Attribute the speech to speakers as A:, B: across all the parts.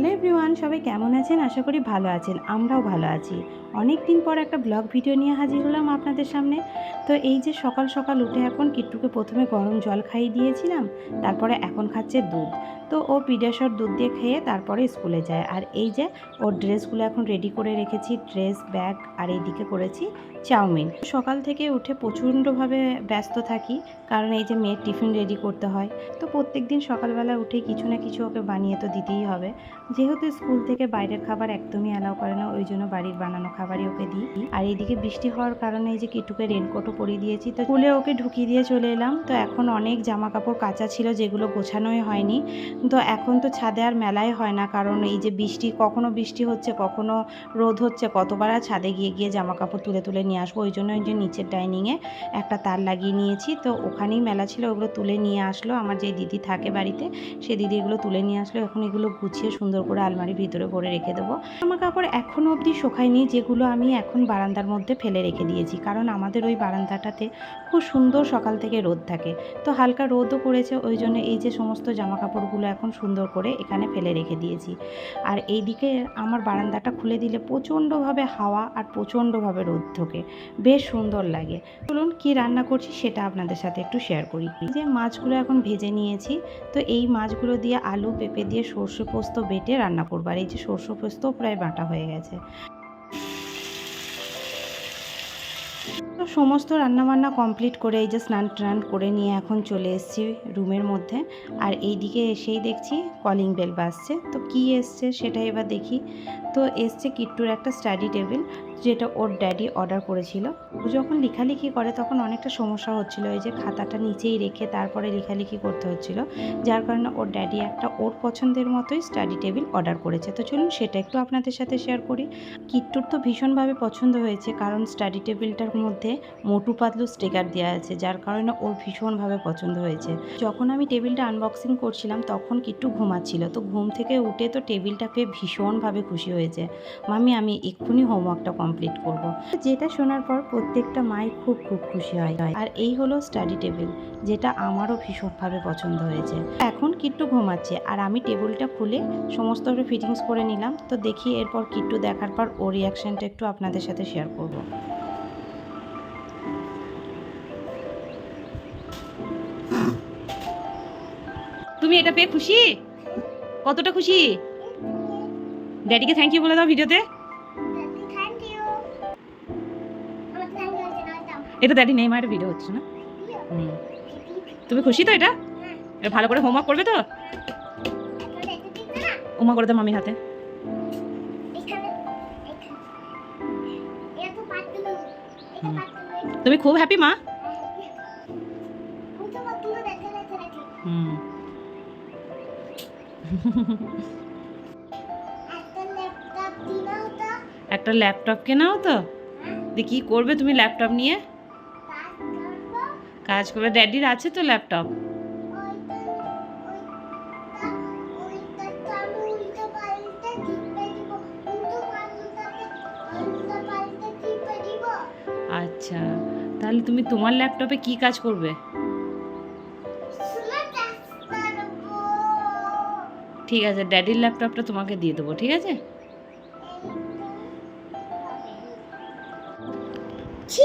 A: Hello everyone, সবাই কেমন আছেন? আশা করি ভালো আছেন, আমরাও ভালো আছি। অনেক দিন পর একটা ব্লগ ভিডিও নিয়ে হাজির হলাম আপনাদের সামনে। তো এই যে সকাল সকাল উঠে এখন কিট্টুকে প্রথমে গরম জল খাইয়ে দিয়েছিলাম, তারপরে এখন খাচ্ছে দুধ। তো ও পিডিয়াশর দুধ দিয়ে খেয়ে তারপরে স্কুলে যায়। আর এই যে ওর ড্রেসগুলো এখন রেডি করে রেখেছি, ড্রেস, ব্যাগ আর এইদিকে করেছি চাউমিন। সকাল থেকে উঠে প্রচণ্ডভাবে ব্যস্ত থাকি, কারণ এই যে মেয়ের টিফিন রেডি করতে হয়। তো প্রত্যেক দিন সকালবেলা উঠে কিছু না কিছু ওকে বানিয়ে তো দিতেই হবে। যেহেতু স্কুল থেকে বাইরের খাবার একদমই অ্যালাউ করে না, ওই জন্য বাড়ির বানানো খাবারই ওকে দিই। আর এইদিকে বৃষ্টি হওয়ার কারণে এই যে কিটুকে রেনকোটও পরিয়ে দিয়েছি, তো স্কুলে ওকে ঢুকিয়ে দিয়ে চলে এলাম। তো এখন অনেক জামা কাপড় কাঁচা ছিল, যেগুলো গোছানোই হয়নি। তো এখন তো ছাদে আর মেলাই হয় না, কারণ এই যে বৃষ্টি, কখনো বৃষ্টি হচ্ছে, কখনো রোদ হচ্ছে, কতবার আর ছাদে গিয়ে গিয়ে জামা কাপড় তুলে তুলে নিয়ে আসব। ওই জন্য ওই যে নিচের ডাইনিংয়ে একটা তার লাগিয়ে নিয়েছি। তো ওখানেই মেলা ছিল, ওগুলো তুলে নিয়ে আসলো। আমার যে দিদি থাকে বাড়িতে, সে দিদি এগুলো তুলে নিয়ে আসলো। এখন এগুলো গুছিয়ে সুন্দর করে আলমারির ভিতরে ভরে রেখে দেবো। জামা কাপড় এখনও অবধি শোকায়নি, যেগুলো আমি এখন বারান্দার মধ্যে ফেলে রেখে দিয়েছি। কারণ আমাদের ওই বারান্দাটাতে খুব সুন্দর সকাল থেকে রোদ থাকে। তো হালকা রোদও পড়েছে, ওই জন্য এই যে সমস্ত জামা কাপড়গুলো এখন সুন্দর করে এখানে ফেলে রেখে দিয়েছি। আর এইদিকে আমার বারান্দাটা খুলে দিলে প্রচণ্ডভাবে হাওয়া আর প্রচণ্ডভাবে রোদ ঢোকে। বেশ সুন্দর লাগে। চলুন কি রান্না করছি সেটা আপনাদের সাথে একটু শেয়ার করি। যে মাছগুলো এখন ভেজে নিয়েছি, তো এই মাছগুলো দিয়ে আলু, পেঁপে দিয়ে সর্ষে পোস্ত বেটে রান্না করব। আর এই যে সর্ষে পোস্ত প্রায় বাটা হয়ে গেছে। তো সমস্ত রান্নাবান্না কমপ্লিট করে এই যে স্নান টান করে নিয়ে এখন চলে এসেছি রুমের মধ্যে। আর এই দিকে এসেই দেখছি কলিং বেল বাজছে। তো কি এসছে সেটা এবার দেখি। তো এসছে কিট্টুর একটা স্টাডি টেবিল যেটা ওর ড্যাডি অর্ডার করেছিল। ও যখন লেখালেখি করে তখন অনেকটা সমস্যা হচ্ছিল। এই যে খাতাটা নিচেই রেখে তারপরে লেখালেখি করতে হচ্ছিল। যার কারণে ওর ড্যাডি একটা ওর পছন্দের মতোই স্টাডি টেবিল অর্ডার করেছে। তো চলুন সেটা একটু আপনাদের সাথে শেয়ার করি। কিট্টুর তো ভীষণভাবে পছন্দ হয়েছে, কারণ স্টাডি টেবিলটার মধ্যে মোটু পাতলু স্টিকার দেওয়া আছে, যার কারণে ওর ভীষণভাবে পছন্দ হয়েছে। যখন আমি টেবিলটা আনবক্সিং করছিলাম তখন কিট্টু ঘুমাচ্ছিল। তো ঘুম থেকে উঠে তো টেবিলটা পেয়ে ভীষণভাবে খুশি হয়েছে। মামি আমি এক্ষুনি হোমওয়ার্কটা কমপ্লিট করব। যেটা শোনার পর প্রত্যেকটা মাই খুব খুব খুশি হয়। আর এই হলো স্টাডি টেবিল যেটা আমারও ভীষণভাবে পছন্দ হয়েছে। এখন কিট্টু ঘুমাচ্ছে, আর আমি টেবিলটা খুলে সমস্তটা ফিটিংস করে নিলাম। তো দেখি এরপর কিট্টু দেখার পর ওর রিয়াকশানটা একটু আপনাদের সাথে শেয়ার করব। তুমি এটা পেয়ে খুশি? কতটা খুশি? ড্যাডিকে থ্যাংক ইউ বলে দাও ভিডিওতে। এটা ড্যাডি নেই মায়ের ভিডিও হচ্ছে না? তুমি খুশি তো এটা? এটা ভালো করে হোমওয়ার্ক করবে তো? উমা করে দাও মামির হাতে। তুমি খুব হ্যাপি মা।
B: একটা ল্যাপটপ
A: কেনাও তো। দিয়ে কি করবে তুমি ল্যাপটপ নিয়ে?
B: কাজ করবে
A: ড্যাডির আছে তো ল্যাপটপ? আচ্ছা তাহলে তুমি তোমার ল্যাপটপে কি কাজ করবে? ঠিক আছে, ড্যাডির ল্যাপটপটা তোমাকে দিয়ে দেবো, ঠিক আছে?
B: ছি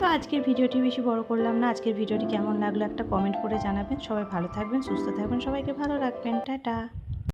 A: তো আজকের ভিডিওটি বেশি বড় করলাম না। আজকের ভিডিওটি কেমন লাগল একটা কমেন্ট করে জানাবেন। সবাই ভালো থাকবেন, সুস্থ থাকবেন, সবাইকে ভালো রাখবেন। টাটা।